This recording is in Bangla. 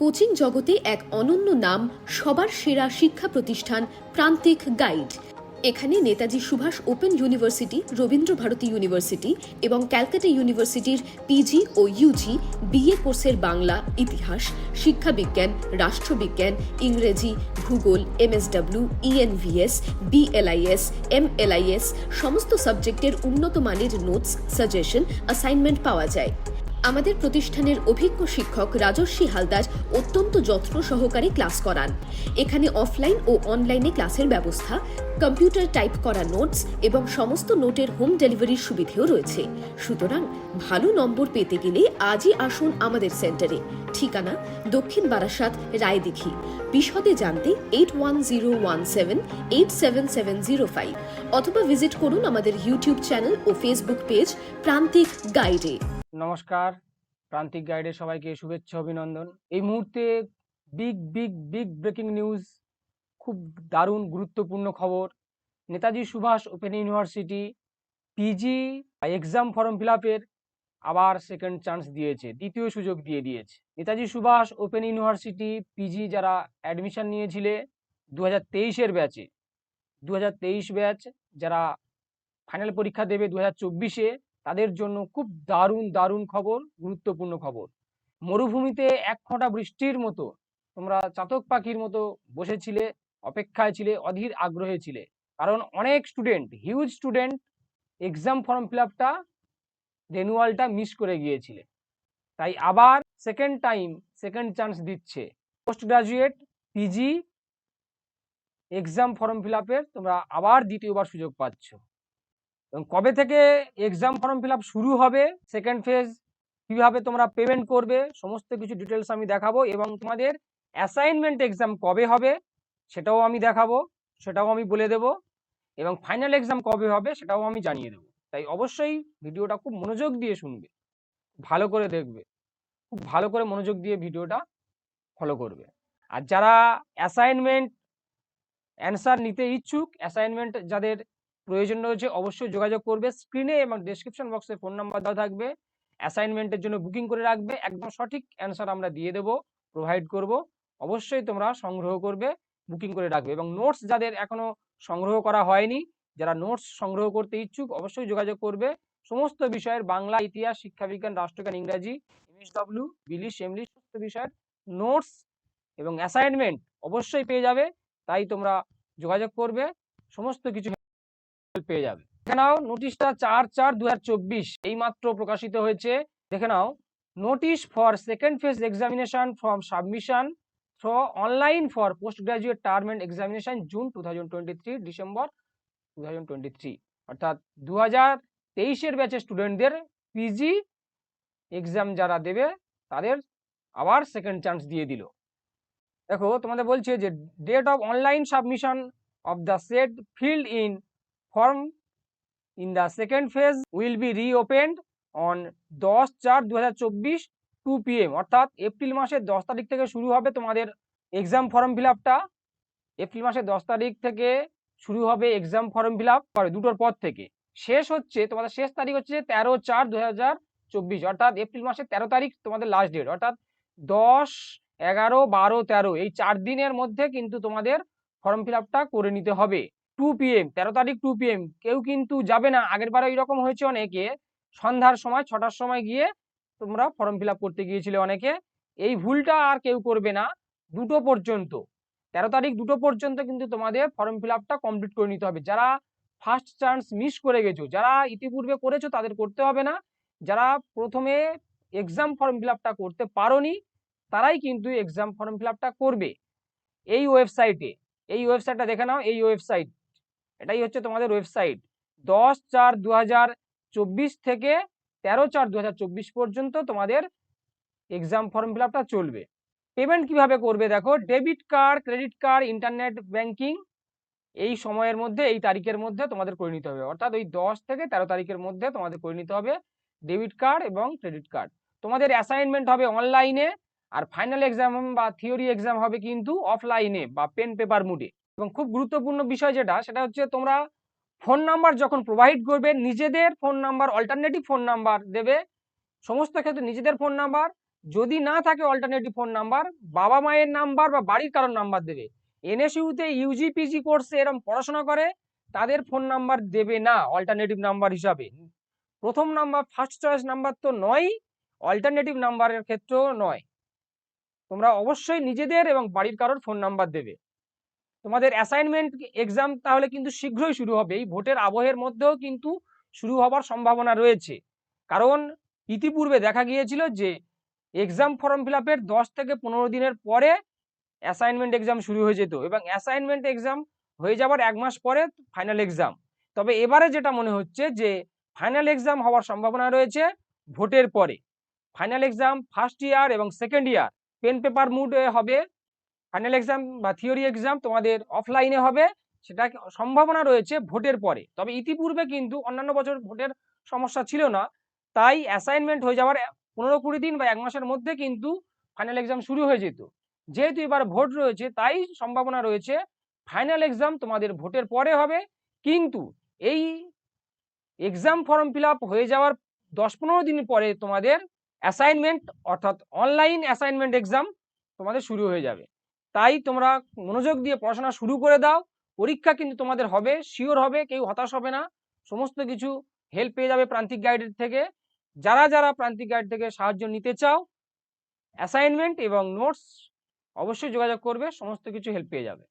কোচিং জগতে এক অনন্য নাম, সবার সেরা শিক্ষা প্রতিষ্ঠান প্রান্তিক গাইড। এখানে Netaji Subhas Open University Rabindra Bharati University এবং ক্যালকাটা ইউনিভার্সিটির পিজি ও ইউজি বিএ কোর্সের বাংলা, ইতিহাস, শিক্ষাবিজ্ঞান, রাষ্ট্রবিজ্ঞান, ইংরেজি, ভূগোল এমএসডব্লিউ ইএনভিএস বিএলআইএস এমএলআইএস সমস্ত সাবজেক্টের উন্নত মানের নোটস, সাজেশন অ্যাসাইনমেন্ট পাওয়া যায়। আমাদের প্রতিষ্ঠানের অভিজ্ঞ শিক্ষক রাজস্বী হালদার অত্যন্ত যত্ন সহকারে ক্লাস করান। এখানে অফলাইন ও অনলাইনে ক্লাসের ব্যবস্থা, কম্পিউটার টাইপ করা নোটস এবং সমস্ত নোটের হোম ডেলিভারির সুবিধেও রয়েছে। সুতরাং ভালো নম্বর পেতে গেলে আজই আসুন আমাদের সেন্টারে। ঠিকানা দক্ষিণ বারাসাত, রায়দিঘি। বিশদে জানতে eight one zero one seven eight seven seven zero five অথবা ভিজিট করুন আমাদের ইউটিউব চ্যানেল ও ফেসবুক পেজ প্রান্তিক গাইডে। নমস্কার। প্রান্তিক গাইডে সবাইকে শুভেচ্ছা, অভিনন্দন। এই মুহূর্তে big big big breaking news, খুব দারুণ, গুরুত্বপূর্ণ খবর। Netaji Subhas Open University PG exam form fill আপের আবার সেকেন্ড চান্স দিয়েছে, দ্বিতীয় সুযোগ দিয়ে দিয়েছে। Netaji Subhas Open University PG যারা অ্যাডমিশন নিয়েছিলে দু হাজার তেইশের ব্যাচে দু হাজার তেইশ ব্যাচ যারা ফাইনাল পরীক্ষা দেবে দু হাজার চব্বিশে তাদের জন্য খুব দারুণ দারুণ খবর, গুরুত্বপূর্ণ খবর। মরুভূমিতে এক ফোঁটা বৃষ্টির মতো তোমরা চাতক পাখির মতো বসেছিলে, অপেক্ষায় ছিলে, অধীর আগ্রহে ছিলে। কারণ অনেক student huge student exam form fill আপটা রেনুয়ালটা মিস করে গিয়েছিলে। তাই আবার সেকেন্ড টাইম সেকেন্ড চান্স দিচ্ছে। Post graduate PG exam form fill তোমরা আবার দ্বিতীয়বার সুযোগ পাচ্ছ। এবং কবে থেকে এক্সাম ফর্ম ফিল শুরু হবে সেকেন্ড ফেজ কীভাবে তোমরা পেমেন্ট করবে, সমস্ত কিছু ডিটেলস আমি দেখাবো এবং তোমাদের অ্যাসাইনমেন্ট এক্সাম কবে হবে সেটাও আমি দেখাবো, সেটাও আমি বলে দেব এবং ফাইনাল এক্সাম কবে হবে সেটাও আমি জানিয়ে দেবো। তাই অবশ্যই ভিডিওটা খুব মনোযোগ দিয়ে শুনবে, ভালো করে দেখবে, খুব ভালো করে মনোযোগ দিয়ে ভিডিওটা ফলো করবে। আর যারা অ্যাসাইনমেন্ট অ্যান্সার নিতে ইচ্ছুক অ্যাসাইনমেন্ট যাদের প্রয়োজন রয়েছে অবশ্যই যোগাযোগ করবে। স্ক্রিনে এবং ডেসক্রিপশন বক্সে ফোন নাম্বার দেওয়া থাকবে। অ্যাসাইনমেন্টের জন্য বুকিং করে রাখবে। একদম সঠিক অ্যান্সার আমরা দিয়ে দেবো প্রোভাইড করব। অবশ্যই তোমরা সংগ্রহ করবে বুকিং করে রাখবে এবং নোটস যাদের এখনও সংগ্রহ করা হয়নি, যারা নোটস সংগ্রহ করতে ইচ্ছুক, অবশ্যই যোগাযোগ করবে। সমস্ত বিষয়ের বাংলা, ইতিহাস শিক্ষাবিজ্ঞান রাষ্ট্রজ্ঞান, ইংরাজি এমএসডব্লিউ বিলিশ এমলিশ সমস্ত বিষয়ের নোটস এবং অ্যাসাইনমেন্ট অবশ্যই পেয়ে যাবে। তাই তোমরা যোগাযোগ করবে। সমস্ত কিছু পেয়ে যাবে। দেখে নাও নোটিশটা চার চার দু এই মাত্র প্রকাশিত হয়েছে। দেখে নাও notice for second phase examination form submission for online for post graduate term end examination June to December two অর্থাৎ দু হাজার তেইশের স্টুডেন্টদের পিজি এক্সাম যারা দেবে, তাদের আবার সেকেন্ড চান্স দিয়ে দিল। দেখো, তোমাদের বলছে যে date of online submission of the set field in form in the second phase will be reopened on দশ চার দু হাজার চব্বিশ টু পিএম অর্থাৎ এপ্রিল মাসের দশ তারিখ থেকে শুরু হবে তোমাদের এক্সাম ফর্ম ফিল এপ্রিল মাসের দশ তারিখ থেকে শুরু হবে এক্সাম ফর্ম ফিল আপ দুটোর পর থেকে। শেষ হচ্ছে, তোমাদের শেষ তারিখ হচ্ছে তেরো চার দু অর্থাৎ এপ্রিল মাসের তেরো তারিখ তোমাদের লাস্ট ডেট অর্থাৎ দশ, এগারো, বারো, তেরো এই চার দিনের মধ্যে কিন্তু তোমাদের ফর্ম ফিল করে নিতে হবে। টু পিএম তেরো তারিখ টু পিএম কেউ কিন্তু যাবে না। আগের বারে এরকম হয়েছে অনেকে। সন্ধ্যার সময়, ছটার সময় গিয়ে তোমরা ফর্ম ফিল করতে গিয়েছিলে অনেকে। এই ভুলটা আর কেউ করবে না। দুটো পর্যন্ত। তেরো তারিখ দুটো পর্যন্ত কিন্তু তোমাদের ফর্ম ফিল কমপ্লিট করে নিতে হবে। যারা ফার্স্ট চান্স মিস করে গেছো, যারা ইতিপূর্বে করেছ তাদের করতে হবে না। যারা প্রথমে এক্সাম ফর্ম ফিল করতে পারোনি, তারাই কিন্তু এক্সাম ফর্ম ফিল করবে। এই ওয়েবসাইটে এই ওয়েবসাইটটা দেখে নাও, এই ওয়েবসাইট এটাই হচ্ছে তোমাদের ওয়েবসাইট দশ চার দু থেকে তেরো চার দু পর্যন্ত তোমাদের এক্সাম ফর্ম ফিল চলবে। পেমেন্ট কীভাবে করবে দেখো debit card credit card internet banking এই সময়ের মধ্যে, এই তারিখের মধ্যে তোমাদের করে নিতে হবে। অর্থাৎ ওই দশ থেকে তেরো তারিখের মধ্যে তোমাদের করে নিতে হবে ডেবিট কার্ড এবং ক্রেডিট কার্ড তোমাদের অ্যাসাইনমেন্ট হবে অনলাইনে আর ফাইনাল এক্সাম বা থিওরি এক্সাম হবে কিন্তু অফলাইনে বা পেন পেপার মুডে এবং খুব গুরুত্বপূর্ণ বিষয় যেটা, সেটা হচ্ছে তোমরা ফোন নাম্বার যখন প্রোভাইড করবে, নিজেদের phone number alternative phone number দেবে। সমস্ত ক্ষেত্রে নিজেদের ফোন নাম্বার যদি না থাকে অল্টারনেটিভ ফোন নাম্বার বাবা মায়ের নাম্বার বা বাড়ির কারোর নাম্বার দেবে। এনএসইউতে ইউজি পিজি কোর্সে এরকম পড়াশোনা করে, তাদের ফোন নাম্বার দেবে না অল্টারনেটিভ নাম্বার হিসাবে। প্রথম নাম্বার ফার্স্ট চয়েস নাম্বার তো নয় অল্টারনেটিভ নাম্বারের ক্ষেত্রেও নয়। তোমরা অবশ্যই নিজেদের এবং বাড়ির কারোর ফোন নাম্বার দেবে। তোমাদের অ্যাসাইনমেন্ট এক্সাম তাহলে কিন্তু শীঘ্রই শুরু হবে। এই ভোটের আবহের মধ্যেও কিন্তু শুরু হবার সম্ভাবনা রয়েছে। কারণ ইতিপূর্বে দেখা গিয়েছিল যে এক্সাম ফর্ম ফিল আপের দশ থেকে পনেরো দিনের পরে অ্যাসাইনমেন্ট এক্সাম শুরু হয়ে যেত এবং অ্যাসাইনমেন্ট এক্সাম হয়ে যাওয়ার এক মাস পরে ফাইনাল এক্সাম তবে এবারে যেটা মনে হচ্ছে যে ফাইনাল এক্সাম হওয়ার সম্ভাবনা রয়েছে ভোটের পরে। ফাইনাল এক্সাম ফার্স্ট ইয়ার এবং সেকেন্ড ইয়ার পেন পেপার মুডে হবে ফাইনাল এক্সাম বা থিওরি এক্সাম তোমাদের অফলাইনে হবে, সেটা সম্ভাবনা রয়েছে ভোটের পরে। তবে ইতিপূর্বে কিন্তু অন্যান্য বছর ভোটের সমস্যা ছিল না, তাই অ্যাসাইনমেন্ট হয়ে যাওয়ার পনেরো কুড়ি দিন বা এক মাসের মধ্যে কিন্তু ফাইনাল এক্সাম শুরু হয়ে যেত। যেহেতু এবার ভোট রয়েছে, তাই সম্ভাবনা রয়েছে ফাইনাল এক্সাম তোমাদের ভোটের পরে হবে। কিন্তু এই এক্সাম ফর্ম ফিল হয়ে যাওয়ার দশ পনেরো দিন পরে তোমাদের অ্যাসাইনমেন্ট অর্থাৎ অনলাইন অ্যাসাইনমেন্ট এক্সাম তোমাদের শুরু হয়ে যাবে। তাই তোমরা মনোযোগ দিয়ে পড়াশোনা শুরু করে দাও। পরীক্ষা কিন্তু তোমাদের হবে শিওর হবে, কেউ হতাশ হবে না। সমস্ত কিছু হেল্প পেয়ে যাবে প্রান্তিক গাইডের থেকে। যারা যারা প্রান্তিক গাইড থেকে সাহায্য নিতে চাও অ্যাসাইনমেন্ট এবং নোটস অবশ্যই যোগাযোগ করবে, সমস্ত কিছু হেল্প পেয়ে যাবে।